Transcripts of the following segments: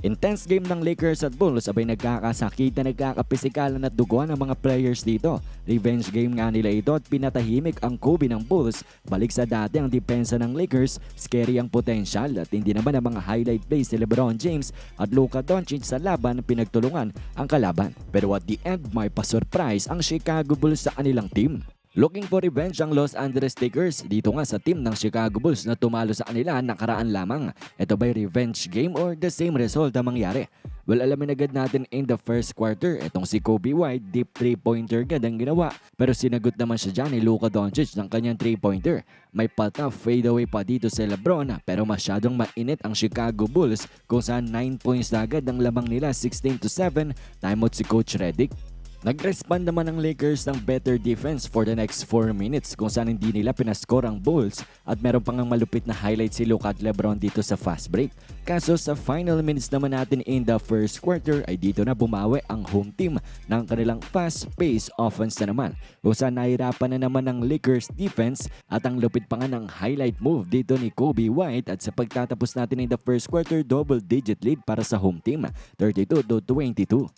Intense game ng Lakers at Bulls sabay nagkakasakit na nagkakapisikalan at duguan ng mga players dito. Revenge game nga nila ito at pinatahimik ang Kobe ng Bulls. Balik sa dati ang depensa ng Lakers, scary ang potential at hindi naman ang mga highlight plays ni Lebron James at Luka Doncic sa laban pinagtulungan ang kalaban. Pero at the end may pasurprise ang Chicago Bulls sa kanilang team. Looking for revenge ang Los Angeles Lakers dito nga sa team ng Chicago Bulls na tumalo sa kanila nakaraan lamang. Ito ba'y revenge game or the same result ang mangyari? Well, alamin agad natin in the first quarter. Itong si Kobe White, deep 3-pointer agad ang ginawa. Pero sinagot naman siya dyan ni Luka Doncic ng kanyang 3-pointer. May pata fadeaway pa dito si Lebron pero masyadong mainit ang Chicago Bulls kung saan 9 points na agad ang lamang nila 16 to 7. Timeout si Coach Redick. Nag-respond naman ang Lakers ng better defense for the next 4 minutes kung saan hindi nila pinascore ang Bulls at meron pang malupit na highlight si Luka at Lebron dito sa fast break. Kaso sa final minutes naman natin in the first quarter ay dito na bumawi ang home team ng kanilang fast-paced offense na naman kung saan nahirapan na naman ang Lakers defense at ang lupit pa nga ng highlight move dito ni Kobe White at sa pagtatapos natin in the first quarter double-digit lead para sa home team 32 to 22.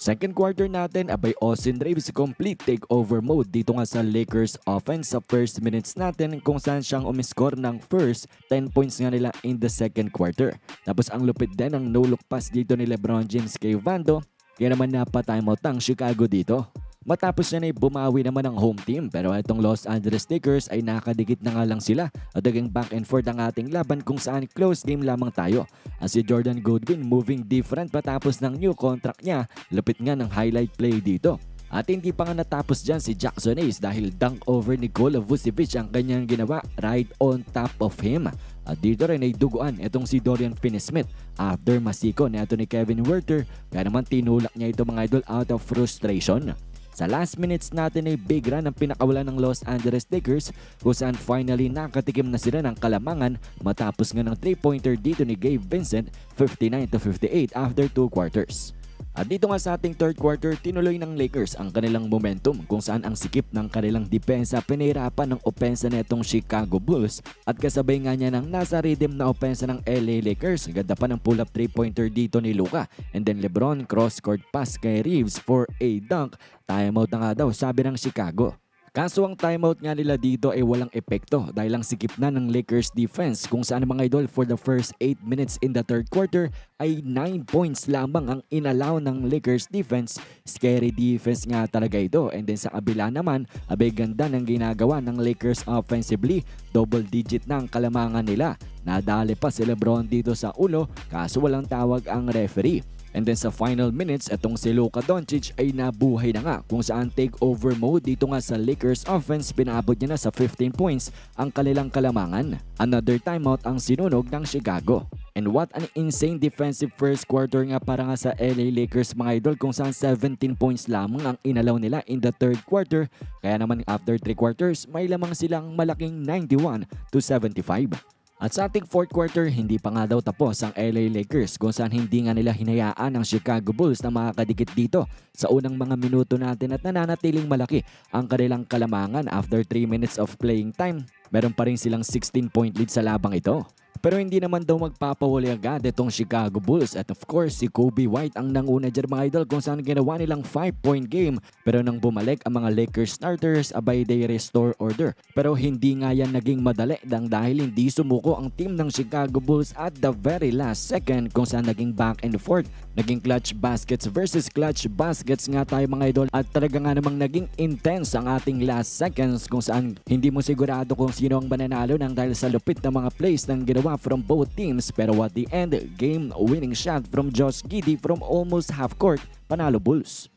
Second quarter natin, abay Austin Reeves complete takeover mode dito nga sa Lakers offense sa first minutes natin kung saan siyang umiscore ng first 10 points nga nila in the second quarter. Tapos ang lupit din ang no-look pass dito ni Lebron James kay Vando kaya naman napa-timeout ang Chicago dito. Matapos yan ay bumawi naman ang home team pero itong Los Angeles Lakers ay nakadikit na nga lang sila at naging back and forth ang ating laban kung saan close game lamang tayo. As si Jordan Goodwin moving different patapos ng new contract niya, lupit nga ng highlight play dito. At hindi pa nga natapos dyan si Jackson Ace dahil dunk over Nikola Vucevic ang kanyang ginawa right on top of him. At dito rin ay duguan itong si Dorian Finney-Smith after masiko ni ni Kevin Werther kaya naman tinulak niya ito mga idol out of frustration. Sa last minutes natin ay big run ang pinakawalan ng Los Angeles Lakers kung saan finally nakatikim na sila ng kalamangan matapos nga ng 3-pointer dito ni Gabe Vincent 59 to 58 after 2 quarters. At dito nga sa ating third quarter, tinuloy ng Lakers ang kanilang momentum kung saan ang sikip ng kanilang depensa pinahirapan ng opensa netong Chicago Bulls at kasabay nga niya ng nasa rhythm na opensa ng LA Lakers. Ganda pa ng pull-up 3-pointer dito ni Luka and then Lebron cross-court pass kay Reeves for a dunk. Timeout na nga daw sabi ng Chicago. Kaso ang timeout nga nila dito ay walang epekto dahil ang sikip na ng Lakers defense kung saan mga idol for the first 8 minutes in the third quarter ay 9 points lamang ang inalaw ng Lakers defense. Scary defense nga talaga ito and then sa kabila naman abay ganda ng ginagawa ng Lakers offensively. Double digit na ang kalamangan nila. Nadali pa si Lebron dito sa ulo kaso walang tawag ang referee. And then sa final minutes, itong si Luka Doncic ay nabuhay na nga kung saan takeover mode dito nga sa Lakers offense pinabot niya na sa 15 points ang kanilang kalamangan. Another timeout ang sinunog ng Chicago. And what an insane defensive first quarter nga para nga sa LA Lakers mga idol kung saan 17 points lamang ang inalaw nila in the third quarter. Kaya naman after 3 quarters, may lamang silang malaking 91 to 75. At sa ating fourth quarter, hindi pa nga daw tapos ang LA Lakers kung saan hindi nga nila hinayaan ang Chicago Bulls na makakadikit dito sa unang mga minuto natin at nananatiling malaki ang kanilang kalamangan after 3 minutes of playing time. Meron pa rin silang 16 point lead sa labang ito. Pero hindi naman daw magpapawali agad itong Chicago Bulls at of course si Kobe White ang nanguna dyan mga idol kung saan ginawa nilang 5 point game. Pero nang bumalik ang mga Lakers starters abay they restore order. Pero hindi nga yan naging madali dang dahil hindi sumuko ang team ng Chicago Bulls at the very last second kung saan naging back and forth. Naging clutch baskets versus clutch baskets nga tayo mga idol at talaga nga namang naging intense ang ating last seconds kung saan hindi mo sigurado kung sino ang mananalo nang dahil sa lupit ng mga plays ng ginawa from both teams pero at the end, game winning shot from Josh Giddy from almost half court, panalo Bulls.